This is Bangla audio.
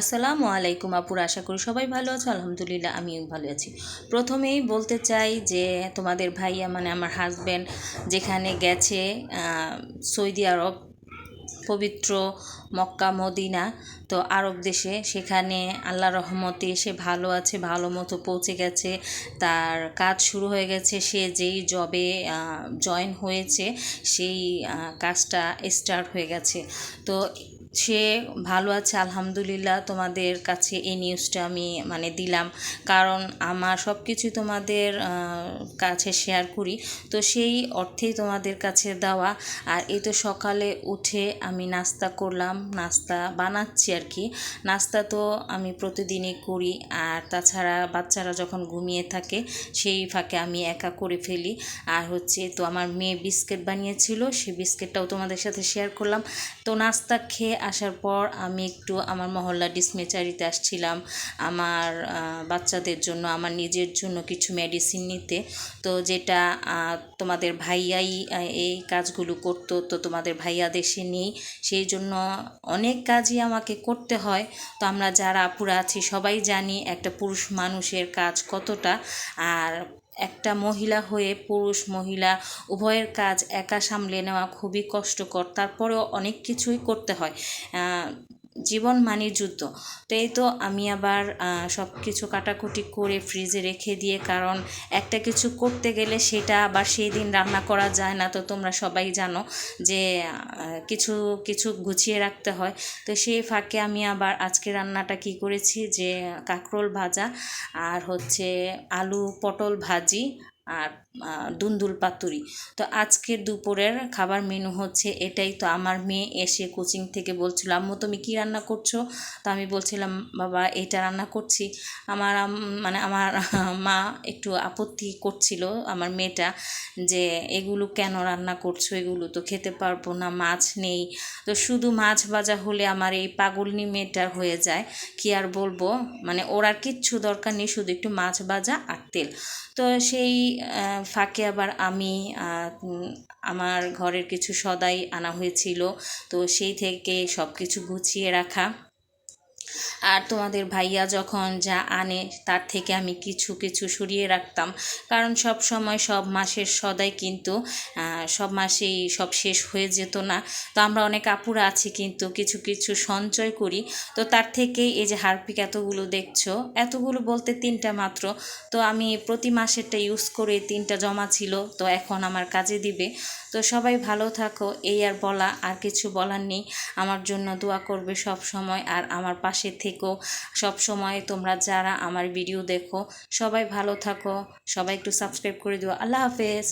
আসসালামু আলাইকুম আপুর আশা করি সবাই ভালো আছো, আলহামদুলিল্লাহ আমিও ভালো আছি। প্রথমেই বলতে চাই যে তোমাদের ভাইয়া মানে আমার হাজব্যান্ড যেখানে গেছে সৌদি আরব, পবিত্র মক্কা, মদিনা, তো আরব দেশে, সেখানে আল্লাহ রহমতে সে ভালো আছে, ভালো মতো পৌঁছে গেছে, তার কাজ শুরু হয়ে গেছে, সে যেই জবে জয়েন হয়েছে, সেই কাজটা স্টার্ট হয়ে গেছে। তো সে ভালো আছে, আলহামদুলিল্লাহ। তোমাদের কাছে এই নিউজটা আমি মানে দিলাম। কারণ আমার সব কিছুই তোমাদের কাছে শেয়ার করি। তো সেই অর্থেই তোমাদের কাছে দেওয়া। আর এই তো সকালে উঠে আমি নাস্তা করলাম। নাস্তা বানাচ্ছি আর কি। নাস্তা তো আমি প্রতিদিনই করি। আর তাছাড়া বাচ্চারা যখন ঘুমিয়ে থাকে, সেই ফাঁকে আমি একা করে ফেলি। আর হচ্ছে, তো আমার মেয়ে বিস্কিট বানিয়েছিল। সেই বিস্কিটটাও তোমাদের সাথে শেয়ার করলাম। তো নাস্তা খেয়ে আসার পর আমি একটু আমার মহল্লা ডিসমেচারিতে আসছিলাম আমার বাচ্চাদের জন্য, আমার নিজের জন্য কিছু মেডিসিন নিতে। তো যেটা তোমাদের ভাইয়াই এই কাজগুলো করতো, তো তোমাদের ভাইয়া দেশে নেই, সেই জন্য অনেক কাজই আমাকে করতে হয়। তো আমরা যারা আপুরা আছি সবাই জানি একটা পুরুষ মানুষের কাজ কতটা, আর একটা মহিলা হয়ে পুরুষ মহিলা, উভয়ের কাজ একা সামলে নেওয়া খুবই কষ্টকর, তারপরেও অনেক কিছুই করতে হয়। জীবন মানে যুদ্ধ। তো তো আমি আবার সব কিছু কাটাকুটি করে ফ্রিজে রেখে দিয়ে, কারণ একটা কিছু করতে গেলে সেটা আবার সেই দিন রান্না করা যায় না, তো তোমরা সবাই জানো যে কিছু কিছু গুছিয়ে রাখতে হয়। তো সেই ফাঁকে আমি আবার আজকে রান্নাটা কি করেছি যে, কাঁকরোল ভাজা আর হচ্ছে আলু পটল ভাজি আর দুন্দুল পাতুরি। তো আজকের দুপুরের খাবার মেনু হচ্ছে এটাই। তো আমার মেয়ে এসে কোচিং থেকে বলছিল, আম্মু, তুমি কী রান্না করছ? তো আমি বলছিলাম, বাবা, এটা রান্না করছি। আমার মানে আমার মা একটু আপত্তি করছিল আমার মেয়েটা যে, এগুলো কেন রান্না করছ? এগুলো তো খেতে পারব না, মাছ নেই। তো শুধু মাছ ভাজা হলে আমার এই পাগলনি মেয়েটার হয়ে যায়। কি আর বলব? মানে ওর আর কিচ্ছু দরকার নেই, শুধু একটু মাছ ভাজা আর তেল। তো সেই ফাঁকে আবার আমি আমার ঘরের কিছু সদাই আনা হয়েছিল। তো সেই থেকে সব কিছু গুছিয়ে রাখা। আর তোমাদের ভাইয়া যখন যা আনে, তার থেকে আমি কিছু কিছু সরিয়ে রাখতাম। কারণ সব সময়, সব মাসের সদাই কিন্তু সব মাসেই সব শেষ হয়ে যেত না। তো আমরা অনেক আপুরা আছি কিন্তু, কিছু কিছু সঞ্চয় করি। তো তার থেকে এই যে হারপিক এতগুলো দেখছ, এতগুলো বলতে তিনটা মাত্র। তো আমি প্রতি মাসেরটা ইউজ করে তিনটা জমা ছিল, তো এখন আমার কাজে দিবে। তো সবাই ভালো থাকো, এই আর বলা, আর কিছু বলার নেই। আমার জন্য দোয়া করবে সব সময়, আর আমার পাশে থেকো। সব সময় তোমরা যারা আমার ভিডিও দেখো, সবাই ভালো থাকো। সবাই একটু সাবস্ক্রাইব করে দিও। আল্লাহ হাফেজ।